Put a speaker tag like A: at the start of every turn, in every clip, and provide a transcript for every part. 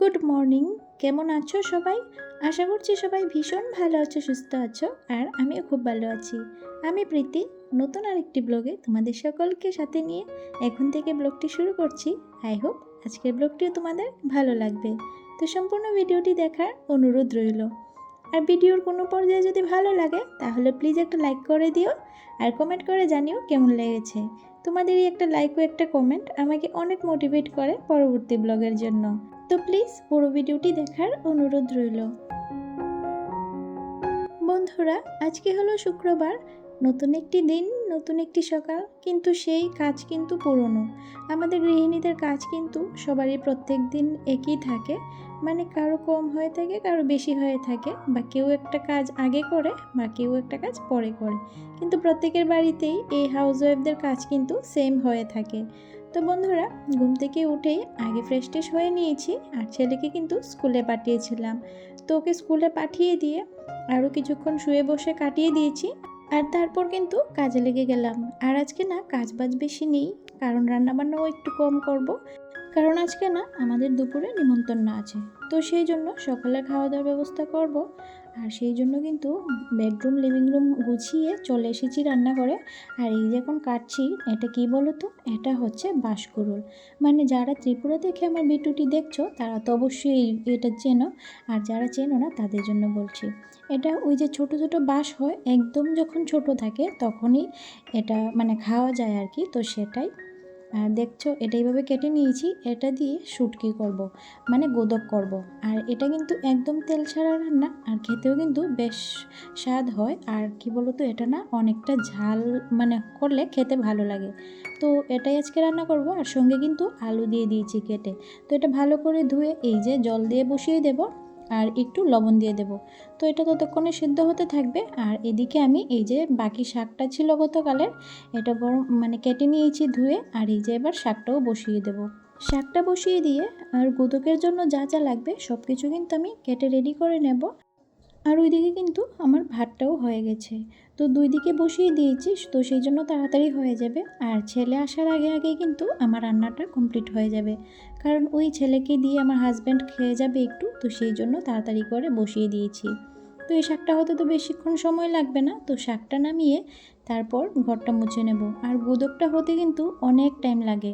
A: Good morning. কেমন আছো সবাই? আশা করছি সবাই ভীষণ ভালো আছো, সুস্থ আছো, আর আমিও খুব ভালো আছি। আমি প্রীতি, নতুন আরেকটি ব্লগে তোমাদের সকলকে সাথে নিয়ে এখন থেকে ব্লগটি শুরু করছি। আই হোপ আজকের ব্লগটিও তোমাদের ভালো লাগবে। তো সম্পূর্ণ ভিডিওটি দেখার অনুরোধ রইল। আর ভিডিওর কোনো পর্যায়ে যদি ভালো লাগে, তাহলে প্লিজ একটা লাইক করে দিও, আর কমেন্ট করে জানিও কেমন লেগেছে। তোমাদেরই একটা লাইক ও একটা কমেন্ট আমাকে অনেক মোটিভেট করে পরবর্তী ব্লগের জন্য। তো প্লিজ পুরো ভিডিওটি দেখার অনুরোধ রইল। বন্ধুরা, আজকে হলো শুক্রবার। নতুন একটি দিন, নতুন একটি সকাল, কিন্তু সেই কাজ কিন্তু পুরনো। আমাদের গৃহিণীদের কাজ কিন্তু সবারই প্রত্যেক দিন একই থাকে। মানে কারও কম হয়ে থাকে, কারও বেশি হয়ে থাকে। বা কেউ একটা কাজ আগে করে, বা কেউ একটা কাজ পরে করে। কিন্তু প্রত্যেকের বাড়িতেই এই হাউস ওয়াইফদের কাজ কিন্তু সেম হয়ে থাকে। তো বন্ধুরা, ঘুম থেকে উঠেই আগে ফ্রেশ ট্রেশ হয়ে নিয়েছি, আর ছেলেকে কিন্তু স্কুলে পাঠিয়েছিলাম। তো ওকে স্কুলে পাঠিয়ে দিয়ে আরও কিছুক্ষণ শুয়ে বসে কাটিয়ে দিয়েছি, আর তারপর কিন্তু কাজে লেগে গেলাম। আর আজকে না কাজ বাজ বেশি নেই, কারণ রান্নাবান্নাও একটু কম করব। কারণ আজকে না আমাদের দুপুরে নিমন্ত্রণ আছে। তো সেই জন্য সকালে খাওয়া দাওয়ার ব্যবস্থা করব। আর সেই জন্য কিন্তু বেডরুম, লিভিং রুম গুছিয়ে চলে এসেছি রান্না করে আর এই যে এখন কাটছি, এটা কি বলো তো এটা হচ্ছে বাঁশকুড়ুল। মানে যারা ত্রিপুরা থেকে আমার বিটুটি দেখছ, তারা তো অবশ্যই এটা চেনো। আর যারা চেনো না, তাদের জন্য বলছি। এটা ওই যে ছোট ছোট বাঁশ হয়, একদম যখন ছোট থাকে, তখনই এটা মানে খাওয়া যায় আর কি। তো সেটাই আর দেখছ, এটা এইভাবে কেটে নিয়েছি, এটা দিয়ে শুটকি করব। মানে গোদক করব। আর এটা কিন্তু একদম তেল ছাড়া রান্না, আর খেতেও কিন্তু বেশ স্বাদ হয় আর কি বলতো, এটা না অনেকটা ঝাল মানে করলে খেতে ভালো লাগে তো এটাই আজকে রান্না করব, আর সঙ্গে কিন্তু আলু দিয়ে দিয়েছি কেটে তো এটা ভালো করে ধুয়ে এই যে জল দিয়ে বসিয়ে দেব আর একটু লবণ দিয়ে দেব। তো এটা ততক্ষণে সিদ্ধ হতে থাকবে। আর এদিকে আমি এই যে বাকি শাকটা ছিল গতকালের, এটা গরম মানে কেটে নিয়েছি ধুয়ে, আর এই যে এবার শাকটাও বসিয়ে দেব। শাকটা বসিয়ে দিয়ে আর গোদকের জন্য যা যা লাগবে সব কিছু কিন্তু আমি কেটে রেডি করে নেব। আর ওইদিকে কিন্তু আমার ভাতটাও হয়ে গেছে। তো দুই দিকে বসিয়ে দিয়েছি তো সেই জন্য তাড়াতাড়ি হয়ে যাবে। আর ছেলে আসার আগে আগে কিন্তু আমার রান্নাটা কমপ্লিট হয়ে যাবে। কারণ ওই ছেলেকে দিয়ে আমার হাজব্যান্ড খেয়ে যাবে একটু, তো সেই জন্য তাড়াতাড়ি করে বসিয়ে দিয়েছি। তো এই শাকটা হতে তো বেশিক্ষণ সময় লাগবে না, তো শাকটা নামিয়ে তারপর ঘরটা মুছে নেব। আর গোদকটা হতে কিন্তু অনেক টাইম লাগে।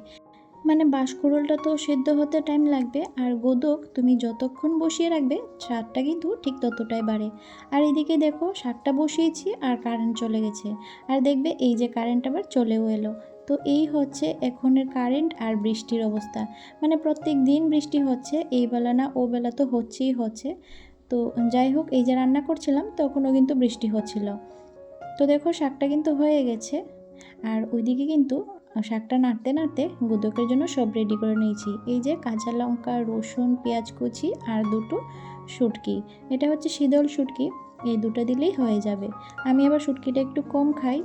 A: মানে বাঁশকুড়োলটা তো সেদ্ধ হতে টাইম লাগবে, আর গোদক তুমি যতক্ষণ বসিয়ে রাখবে স্বাদটা কিন্তু ঠিক ততটাই বাড়ে। আর এদিকে দেখো, শাকটা বসিয়েছি আর কারেন্ট চলে গেছে। আর দেখবে এই যে কারেন্ট আবার চলেও এলো। তো এই হচ্ছে এখনের কারেন্ট আর বৃষ্টির অবস্থা। মানে প্রত্যেক দিন বৃষ্টি হচ্ছে, এই বেলা না ও বেলা তো হচ্ছেই হচ্ছে। তো যাই হোক, এই যে রান্না করছিলাম, তখনও কিন্তু বৃষ্টি হচ্ছিল। তো দেখো, শাকটা কিন্তু হয়ে গেছে। আর ওইদিকে কিন্তু শাকটা নাড়তে নাড়তে গুদকের জন্য সব রেডি করে নিয়েছি। এই যে কাঁচা লঙ্কা, রসুন, পেঁয়াজ কুচি আর দুটো শুটকি। এটা হচ্ছে শীতল শুটকি। এই দুটো দিলেই হয়ে যাবে। আমি আবার শুটকিটা একটু কম খাই।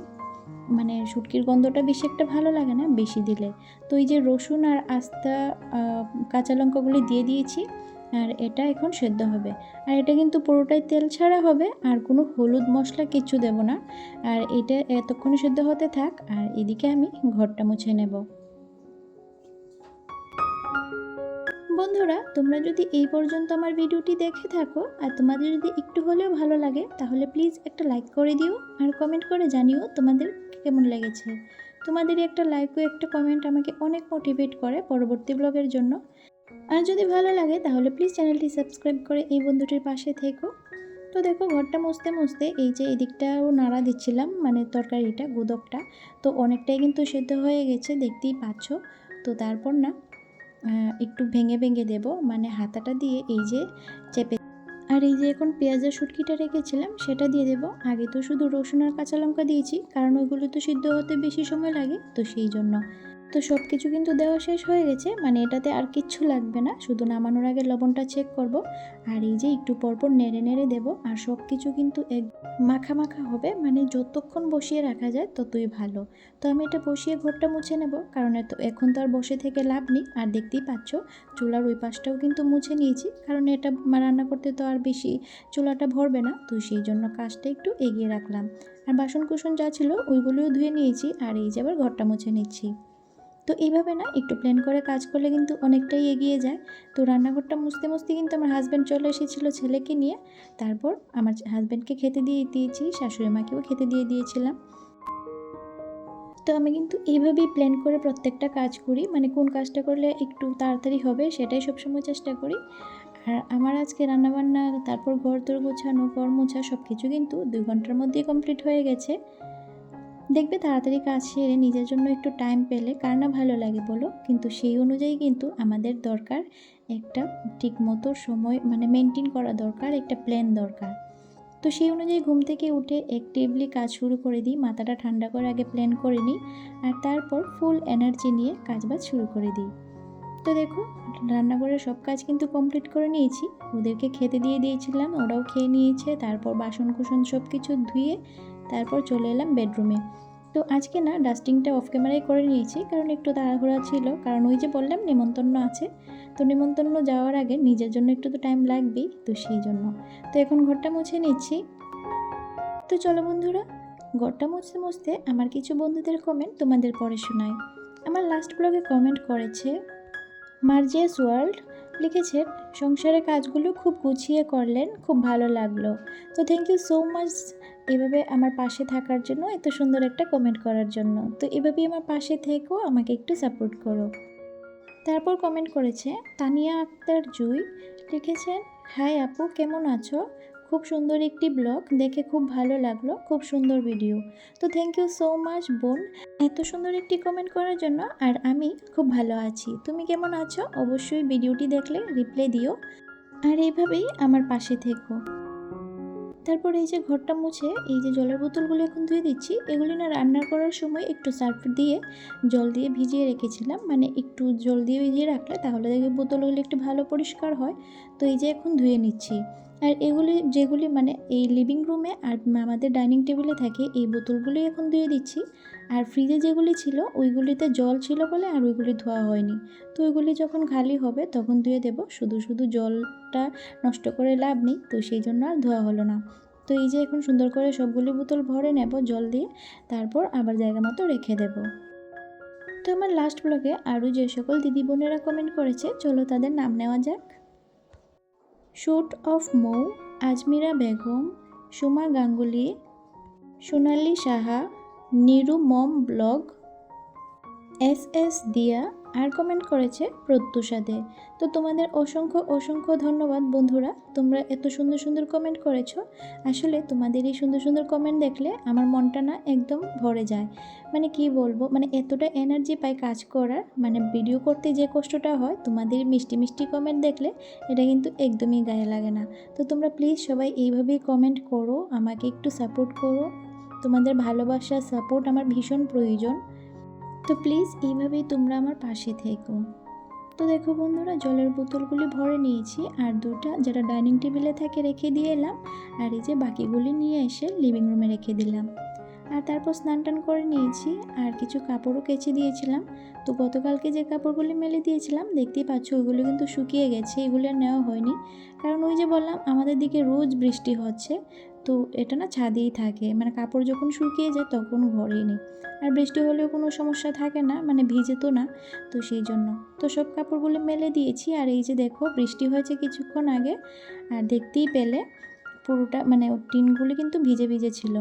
A: মানে শুটকির গন্ধটা বেশি একটা ভালো লাগে না, বেশি দিলে। তো এই যে রসুন আর আস্তা কাঁচা লঙ্কাগুলি দিয়ে দিয়েছি। আর এটা এখন সেদ্ধ হবে। আর এটা কিন্তু পুরোটাই তেল ছাড়া হবে, আর কোনো হলুদ মশলা কিচ্ছু দেব না। আর এটা এতক্ষণ সেদ্ধ হতে থাক, আর এদিকে আমি ঘরটা মুছে নেব। বন্ধুরা, তোমরা যদি এই পর্যন্ত আমার ভিডিওটি দেখে থাকো, আর তোমাদের যদি একটু হলেও ভালো লাগে, তাহলে প্লিজ একটা লাইক করে দিও, আর কমেন্ট করে জানিও তোমাদের কেমন লেগেছে। তোমাদের একটা লাইক ও একটা কমেন্ট আমাকে অনেক মোটিভেট করে পরবর্তী ব্লগের জন্য। আর যদি ভালো লাগে, তাহলে প্লিজ চ্যানেলটি সাবস্ক্রাইব করে এই বন্ধুটির পাশে থেকো। তো দেখো, ঘরটা মুছতে মুছতে এই যে এদিকটাও নাড়া দিচ্ছিলাম মানে তরকারিটা গুদকটা তো অনেকটাই কিন্তু সেদ্ধ হয়ে গেছে, দেখতেই পাচ্ছ। তো তারপর না একটু ভেঙে ভেঙে দেব মানে হাতাটা দিয়ে এই যে চেপে আর এই যে এখন পেঁয়াজের শুটকিটা রেখেছিলাম, সেটা দিয়ে দেব। আগে তো শুধু রসুন আর কাঁচা লঙ্কা দিয়েছি, কারণ ওইগুলো তো সিদ্ধ হতে বেশি সময় লাগে, তো সেই জন্য। তো সব কিছু কিন্তু দেওয়া শেষ হয়ে গেছে মানে এটাতে আর কিচ্ছু লাগবে না। শুধু নামানোর আগে লবণটা চেক করব, আর এই যে একটু পরপর নেড়ে নেড়ে দেবো, আর সব কিছু কিন্তু এক মাখা মাখা হবে মানে যতক্ষণ বসিয়ে রাখা যায় ততই ভালো। তো আমি এটা বসিয়ে ঘরটা মুছে নেব, কারণ এত, এখন তো আর বসে থেকে লাভ নেই। আর দেখতেই পাচ্ছ, চুলার ওই পাশটাও কিন্তু মুছে নিয়েছি, কারণ এটা রান্না করতে তো আর বেশি চুলাটা ভরবে না, তো সেই জন্য কাজটা একটু এগিয়ে রাখলাম। আর বাসন কুসন যা ছিল ওইগুলোও ধুয়ে নিয়েছি, আর এই যে আবার ঘরটা মুছে নিচ্ছি। তো এইভাবে না, একটু প্ল্যান করে কাজ করলে কিন্তু অনেকটাই এগিয়ে যায়। তো রান্নাঘরটা মুছতে মুছতে কিন্তু আমার হাজব্যান্ড চলে এসেছিল ছেলেকে নিয়ে। তারপর আমার হাজব্যান্ডকে খেতে দিয়ে দিয়েছি, শাশুড়ি মাকেও খেতে দিয়ে দিয়েছিলাম। তো আমি কিন্তু এইভাবেই প্ল্যান করে প্রত্যেকটা কাজ করি। মানে কোন কাজটা করলে একটু তাড়াতাড়ি হবে সেটাই সবসময় চেষ্টা করি। আর আমার আজকে রান্নাবান্না, তারপর ঘর তোর গোছানো, ঘর মোছা সব কিছু কিন্তু দুই ঘণ্টার মধ্যেই কমপ্লিট হয়ে গেছে। দেখবে তাড়াতাড়ি কাজ সেরে নিজের জন্য একটু টাইম পেলে কার না ভালো লাগে বলো? কিন্তু সেই অনুযায়ী কিন্তু আমাদের দরকার একটা ঠিক মতো সময় মানে মেনটেন করা দরকার, একটা প্ল্যান দরকার। তো সেই অনুযায়ী ঘুম থেকে উঠে অ্যাক্টিভলি কাজ শুরু করে দিই, মাথাটা ঠান্ডা করে আগে প্ল্যান করে নিই, আর তারপর ফুল এনার্জি নিয়ে কাজবাজ শুরু করে দিই। তো দেখো, রান্নাঘরের সব কাজ কিন্তু কমপ্লিট করে নিয়েছি। ওদেরকে খেতে দিয়ে দিয়েছিলাম, ওরাও খেয়ে নিয়েছে, তারপর বাসন কুসন সব কিছু ধুয়ে তারপর চলে এলাম বেডরুমে। তো আজকে না ডাস্টিংটা অফ ক্যামেরায় করে নিয়েছি, কারণ একটু তাড়াহুড়া ছিল। কারণ ওই যে বললাম নিমন্ত্রণ আছে। তো নিমন্ত্রণ যাওয়ার আগে নিজের জন্য একটু তো টাইম লাগবেই, তো সেই জন্য। তো এখন ঘরটা মুছে নিচ্ছি। তো চলো বন্ধুরা, ঘরটা মুছতে মুছতে আমার কিছু বন্ধুদের কমেন্ট তোমাদের পরে শোনাই। আমার লাস্ট ব্লগে কমেন্ট করেছে, মার্জিয়াস ওয়ার্ল্ড লিখেছে, সংসারের কাজগুলো খুব গুছিয়ে করলেন, খুব ভালো লাগল। তো থ্যাংক ইউ সো মাচ এভাবে আমার পাশে থাকার জন্য এত সুন্দর একটা কমেন্ট করার জন্য। তো এভাবেই আমার পাশে থেকেও আমাকে একটু সাপোর্ট করো। তারপর কমেন্ট করেছে, তানিয়া আক্তার জুই লিখেছেন হাই আপু, কেমন আছো? খুব সুন্দর একটি ব্লগ দেখে খুব ভালো লাগল, খুব সুন্দর ভিডিও তো থ্যাংক ইউ সো মাচ বোন, এত সুন্দর একটি কমেন্ট করার জন্য, আর আমি খুব ভালো আছি। তুমি কেমন আছো? অবশ্যই ভিডিওটি দেখলে রিপ্লাই দিও। আর এইভাবেই আমার পাশে থেকো। তারপর এই যে ঘরটা মুছে, এই যে জলের বোতলগুলো এখন ধুয়ে দিচ্ছি, এগুলি না রান্না করার সময় একটু সার্ফ দিয়ে জল দিয়ে ভিজিয়ে রেখেছিলাম। মানে একটু জল দিয়ে ভিজিয়ে রাখলে তাহলে দেখবে বোতলগুলো একটু ভালো পরিষ্কার হয়। তো এই যে এখন ধুয়ে নিচ্ছি। আর এগুলি যেগুলি মানে এই লিভিং রুমে আর আমাদের ডাইনিং টেবিলে থাকে, এই বোতলগুলি এখন ধুয়ে দিচ্ছি। আর ফ্রিজে যেগুলি ছিল, ওইগুলিতে জল ছিল বলে আর ওইগুলি ধোয়া হয়নি। তো ওইগুলি যখন খালি হবে, তখন ধুয়ে দেব। শুধু শুধু জলটা নষ্ট করে লাভ নেই, তো সেই জন্য আর ধোয়া হলো না। তো এই যে এখন সুন্দর করে সবগুলি বোতল ভরে নেব জল দিয়ে, তারপর আবার জায়গা মতো রেখে দেব। তো আমার লাস্ট ব্লগে আরও যে সকল দিদি বোনেরা কমেন্ট করেছে, চলো তাদের নাম নেওয়া যাক। Shoot of Mou, Ajmira Begum, Suma Ganguly, Sonali Saha, Niru mom blog, S S Diya R comment করেছে প্রত্যুষা দে তো তোমাদের অসংখ্য অসংখ্য ধন্যবাদ বন্ধুরা। তোমরা এত সুন্দর সুন্দর কমেন্ট করেছ। আসলে তোমাদের এই সুন্দর সুন্দর কমেন্ট দেখলে আমার মনটা না একদম ভরে যায়। মানে কি বলব? মানে এতটা এনার্জি পাই কাজ করার মানে ভিডিও করতে যে কষ্টটা হয়, তোমাদের মিষ্টি মিষ্টি কমেন্ট দেখলে এটা কিন্তু একদমই গায়ে লাগে না। তো তোমরা প্লিজ সবাই এইভাবেই কমেন্ট করো, আমাকে একটু সাপোর্ট করো। তোমাদের ভালোবাসা সাপোর্ট আমার ভীষণ প্রয়োজন। তো প্লিজ এইভাবেই তোমরা আমার পাশে থেকো। তো দেখো বন্ধুরা, জলের বোতলগুলি ভরে নিয়েছি, আর দুটা যেটা ডাইনিং টেবিলে থাকে রেখে দিয়ে এলাম, আর এই যে বাকিগুলি নিয়ে এসে লিভিং রুমে রেখে দিলাম। আর তারপর স্নান টান করে নিয়েছি, আর কিছু কাপড়ও কেচে দিয়েছিলাম। তো গতকালকে যে কাপড়গুলি মেলে দিয়েছিলাম, দেখতেই পাচ্ছ ওইগুলো কিন্তু শুকিয়ে গেছে, এগুলো আর নেওয়া হয়নি। কারণ ওই যে বললাম, আমাদের দিকে রোজ বৃষ্টি হচ্ছে, তো এটা না ছাদেই থাকে। মানে কাপড় যখন শুকিয়ে যায় তখন ঘরেই নেই। আর বৃষ্টি হলেও কোনো সমস্যা থাকে না মানে ভিজে তো না, তো সেই জন্য। তো সব কাপড়গুলো মেলে দিয়েছি, আর এই যে দেখো, বৃষ্টি হয়েছে কিছুক্ষণ আগে, আর দেখতেই পেলে পুরোটা মানে টিনগুলো কিন্তু ভিজে ভিজে ছিল।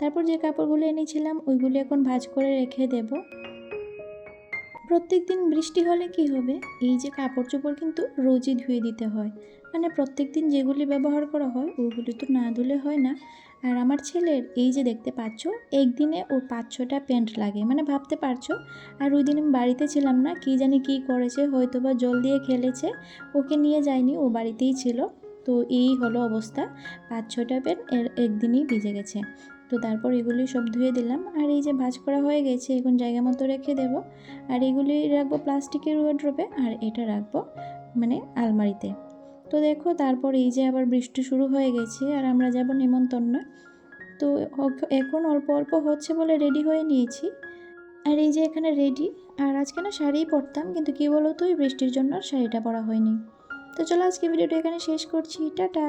A: তারপর যে কাপড়গুলো এনেছিলাম, ওইগুলো এখন ভাজ করে রেখে দেব। প্রত্যেক দিন বৃষ্টি হলে কি হবে? এই যে কাপড় চোপড় কিন্তু রোজই ধুয়ে দিতে হয়। মানে প্রত্যেক দিন যেগুলি ব্যবহার করা হয় ওইগুলি তো না ধুলে হয় না। আর আমার ছেলের, এই যে দেখতে পাচ্ছ, একদিনে ওর পাঁচ ছটা প্যান্ট লাগে। মানে ভাবতে পারছ? আর ওই দিন আমি বাড়িতে ছিলাম না, কি জানি কি করেছে হয়তো বা জল দিয়ে খেলেছে। ওকে নিয়ে যায়নি ও বাড়িতেই ছিল। তো এই হলো অবস্থা। পাঁচ ছটা প্যান্ট এর একদিনই ভিজে গেছে। তো তারপর এগুলি সব ধুয়ে দিলাম। আর এই যে ভাজ করা হয়ে গেছে, এখন জায়গা মতো রেখে দেব। আর এগুলি রাখব প্লাস্টিকের ওয়ার্ড্রোপে আর এটা রাখব মানে আলমারিতে। তো দেখো, তারপর এই যে আবার বৃষ্টি শুরু হয়ে গেছে, আর আমরা যাব নিমন্ত্রণ তো এখন অল্প অল্প হচ্ছে বলে রেডি হয়ে নিয়েছি। আর এই যে এখানে রেডি আর আজকে না শাড়িই পরতাম, কিন্তু কী বলো তো এই বৃষ্টির জন্য শাড়িটা পরা হয়নি। তো চলো আজকে ভিডিওটা এখানে শেষ করছি। টাটা!